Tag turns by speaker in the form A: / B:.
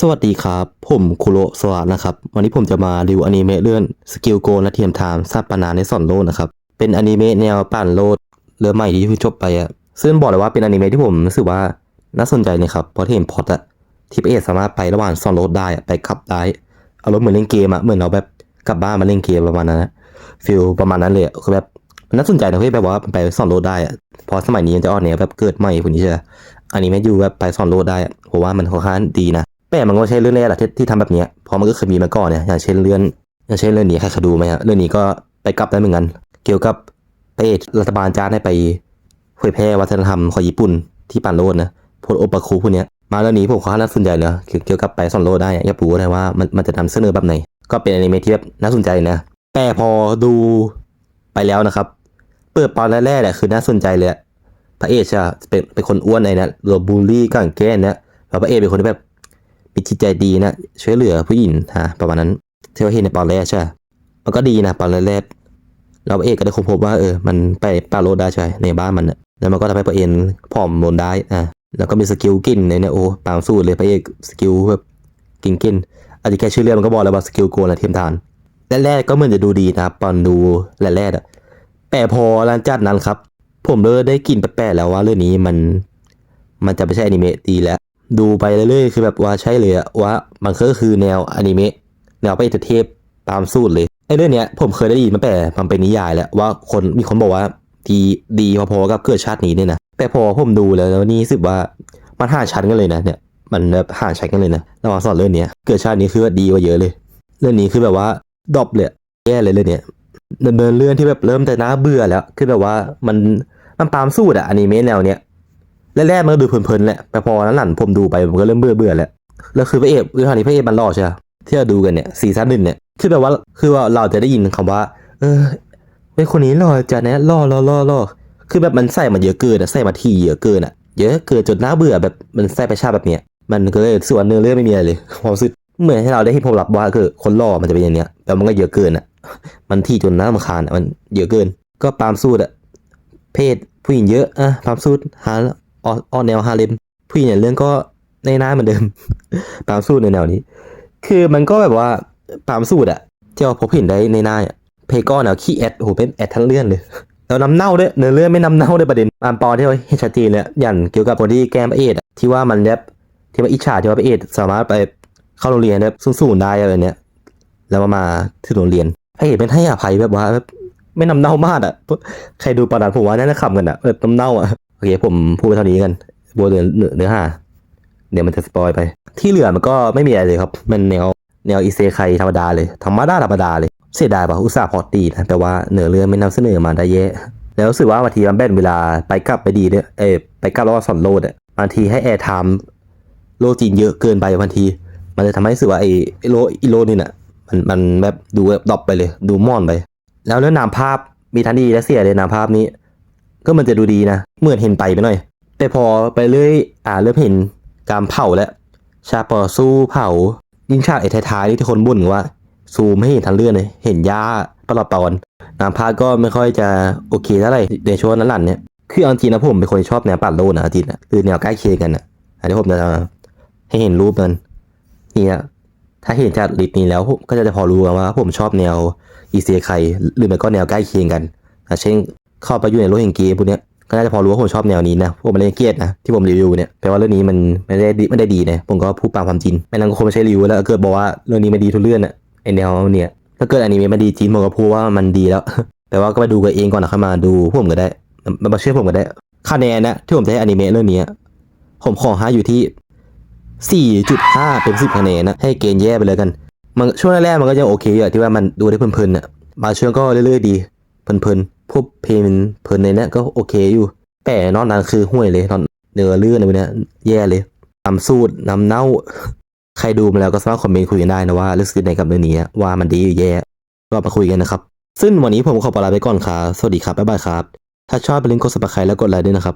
A: สวัสดีครับ ผมคุโรสวะนะครับ วันนี้ผมจะมารีวิวอนิเมะเรื่องสกิลโกและเทียมไทม์ซาปนาในสอนโลดนะครับ เป็นอนิเมะแนวปั่นโลดเรื่องใหม่ที่เพิ่งจบไปอะซึ่งบอกเลยว่าเป็นอนิเมะที่ผมรู้สึกว่าน่าสนใจนะครับเพราะที่เห็นพอตอะที่พระเอกสามารถไประหว่างสอนโลดได้อะไปขับได้อารมณ์เหมือนเล่นเกมอะเหมือนเราแบบกลับบ้านมาเล่นเกมประมาณนั้นนะฟิลประมาณนั้นเลยคือแบบน่าสนใจนะเฮ้ยแบบว่าไปสอนโลดได้อะพอสมัยนี้มันจะออกแนวแบบเกิดใหม่พวกนี้ใช่ไหมอนิเมะอยู่แบบไปสอนโลดได้อะผมว่ามันค่อนข้างดีนะ แต่มันก็ไม่ใช่เรื่องแรกแหละที่ที่ทำแบบนี้เพราะมันก็เคยมีมาก่อนเนี่ยอย่างเช่นเรื่องอย่างเช่นเรื่องนี้ใครเคยดูไหมฮะเรื่องนี้ก็ไปกลับได้เหมือนกัน เกี่ยวกับประเทศรัฐบาลจ้างให้ไปเผยแพร่วัฒนธรรมของญี่ปุ่นที่ปานโลดนะพวกโอปาคุพวกเนี้ยมาเรื่องนี้ผมค่อนข้น่าสนใจเลยเกี่ยวเกี่ยวกับไปสอนโลดได้อะอยากรู้นะว่ามันมันจะนำเสนอแบบไหน ก็เป็นอนิเมะที่แบบน่าสนใจนะแต่พอดูไปแล้วนะครับเปิดตอนแรกๆเนี่ยคือน่าสนใจเลยพระเอกจะเป็นเป็นคนอ้วนไอ้นะโดนบูลลี่กางแก้นเนี่ยแล้วพระเอกเป็นคนที่แบบ มีจิตใจดีนะ ช่วยเหลือผู้หญิงฮะประมาณนั้นที่เราเห็นในตอนแรกใช่มันก็ดีนะตอนแรกเราเอกก็ได้ค้นพบว่าเออ มันไปปาโลดได้ใช่ในบ้านมันนะแล้วมันก็ทำให้พระเอกผอมลงได้อะแล้วก็มีสกิลกินในเนี่ยโอ้ตามสู้เลยพระเอกสกิลแบบกินกินอาจจะแค่ชื่อเรื่องมันก็บอกแล้วว่าสกิลโกนและเทียมทานแรกๆก็เหมือนจะดูดีนะตอนดูแรกๆอะแต่พอหลังจากนั้นครับ ผมเริ่มได้กลิ่นแปลกๆแล้วว่าเรื่องนี้มัน มันจะไม่ใช่อนิเมะดีแล้ว ดูไปเรื่อยๆ คือแบบว่าใช่เลยอะว่ามันก็คือแนวอนิเมะแนวไปเทพตามสูตรเลยไอ้เรื่องเนี้ยผมเคยได้ยินมาแต่มันเป็นนิยายแล้วว่าคนมีคนบอกว่าดีดีพอๆกับเกิดชาตินี้เนี่ยนะแต่พอผมดูแล้วแล้วนี่สึกว่ามันห่างชั้นกันเลยนะเนี่ยมันแบบห่างชั้นกันเลยนะระหว่างสอนเรื่องเนี้ยเกิดชาตินี้คือว่าดีกว่าเยอะเลย เรื่องนี้คือแบบว่าดรอปเลยแย่เลยเรื่องเนี้ยดำเนินเรื่องที่แบบเริ่มแต่น่าเบื่อแล้วคือแบบว่ามันมันตามสูตรอะอนิเมะแนวเนี้ย แรกๆมันก็ดูเพลินๆแหละแต่พอนั้นหลังผมดูไปผมก็เริ่มเบื่อเบื่อแล้วแล้วคือพระเอกคือคราวนี้พระเอกมันหล่อใช่ไหมที่เราดูกันเนี่ยซีซั่นหนึ่งเนี่ยคือแบบว่าคือว่าเราจะได้ยินคำว่า เออเฮ้คนนี้หล่อจัดนะหล่อหล่อหล่อหล่อคือแบบมันใส่มาเยอะเกินอะใส่มาทีเยอะเกินอะเยอะเกินจนน่าเบื่อแบบมันใส่ไปชาแบบเนี้ยมันก็เลยส่วนเนื้อเรื่องไม่มีอะไรเลยความรู้สึกเหมือนให้เราได้เห็นผลลัพธ์ว่าคือคนหล่อมันจะเป็นอย่างเนี้ยแต่มันก็เยอะเกินอะมันที่จนน่ารำคาญอะมันเยอะเกิน ก็ตามสูตรอะเพศผู้หญิงเยอะอะตามสูตรหา ออกออกแนวฮาเลมผู้หญิงในเรื่องก็ในหน้าเหมือนเดิม ตามสูตรในแนวนี้ คือมันก็แบบว่าตามสูตรอะที่เราพบเห็นได้ในหน้าอะเพก็แนวขี้แอดโหเป็นแอดทั้งเรื่องเลยแล้วน้ำเน่าด้วยเนื้อเรื่องไม่น้ำเน่าด้วยประเด็นอันปอที่เราเห็นชัดเจนเลยอย่างเกี่ยวกับคนที่แกล้งพระเอกอะที่ว่ามันแบบที่ว่าอิจฉาที่ว่าเอกสามารถไปเข้าโรงเรียนแบบสูงๆได้อะไรเนี้ยแล้วมามาที่โรงเรียนพระเอกเป็นให้อภัยแบบว่าแบบไม่น้ำเน่ามากอะใครดูปอนนั้นผมว่าน่าจะขำกันอะแบบน้ำเน่าอะ โอเคผมพูดไปเท่านี้กันบัวเนื้อเนื้อหาเดี๋ยวมันจะสปอยไป ที่เหลือมันก็ไม่มีอะไรเลยครับ มันแนวแนวอิเซไคธรรมดาเลยธรรมดาธรรมดาเลยเสียดายป่ะอุตส่าห์พอตีนะแต่ว่าเหนือเรื่องไม่นำเสนอมาได้แย่แล้วรู้สึกว่าบางทีมันแบ่งเวลาไปกลับไปดีด้วยเออไปกลับแล้วก็สอนโลดอะบางทีให้แอร์ไทม์โลจีนเยอะเกินไปบางที มันจะทำให้รู้สึกว่าไอ้โลอีโลนี่น่ะมันมันแบบดูแบบดรอปไปเลย ดูม่อนไป แล้วเรื่องนามภาพมีทั้งดีและเสียเลยนามภาพนี้ ก็มันจะดูดีนะเหมือนเห็นไปไปหน่อย แต่พอไปเรื่อยอ่าเริ่มเห็นการเผาแล้วฉากต่อสู้เผา ยิ่งฉากไอ้ท้ายๆนี่ที่คนบ่นว่า ซูมไม่เห็นทันเรื่องเลยเห็นหญ้าตลอดตอนนามภาก็ไม่ค่อยจะโอเคเท่าไหร่ในช่วงนั้นหลังเนี่ยคือเอาจริงนะผมเป็นคนชอบแนวปัดโลนะอาทิตย์นะคือแนวใกล้เคียงกันนะอันนี้ผมจะให้เห็นรูปมันนี่ยถ้าเห็นจากลิตนี้แล้วก็จะพอรู้ว่าผมชอบแนวอีเซียไคหรือมันก็แนวใกล้เคียงกันเช่น เข้าไปอยู่ในโลกแห่งเกมพวกเนี้ยก็น่าจะพอรู้ว่าผมชอบแนวนี้นะพวกมันเล่นเกียดนะที่ผมรีวิวเนี่ยแปลว่าเรื่องนี้มันไม่ได้ไม่ได้ดีนะผมก็พูดตามความจริงไม่นั้นก็คงไม่ใช่รีวิวแล้วเกิดบอกว่าเรื่องนี้มันดีทุเรื่องอะไอแนวเนี่ยถ้าเกิดอนิเมะมันดีจริงผมก็พูดว่ามันดีแล้ว แต่ว่าก็ไปดูกันเองก่อนนะค่อยมาดูพวกผมก็ได้มาเชื่อผมก็ได้คะแนนนะที่ผมจะให้อนิเมะเรื่องนี้ผมขอให้อยู่ที่ 4.5 เป็น 10 คะแนนนะ ให้เกณฑ์แย่ไปเลยกันมันช่วงแรกๆมันก็ยังโอเคอยู่ที่ว่ามันดูได้เพลินๆน่ะบางช่วงก็เรื่อยๆดีเพลินๆ พวกเพลงเพลินในเนี้ยก็โอเคอยู่ แต่นอกนั้นคือห่วยเลยนอนเนื้อเรื่องอะไรพวกเนี้ยแย่เลยนำสูตรนำเน่า ใครดูมาแล้วก็สามารถคอมเมนต์คุยกันได้นะว่ารู้สึกยังไงกับเรื่องนี้ว่ามันดีหรือแย่ก็มาคุยกันนะครับ ซึ่งวันนี้ผมขอลาไปก่อนครับสวัสดีครับบ๊ายบายครับ ถ้าชอบไปลิงก์กดสมัครให้แล้วกดไลค์ด้วยนะครับ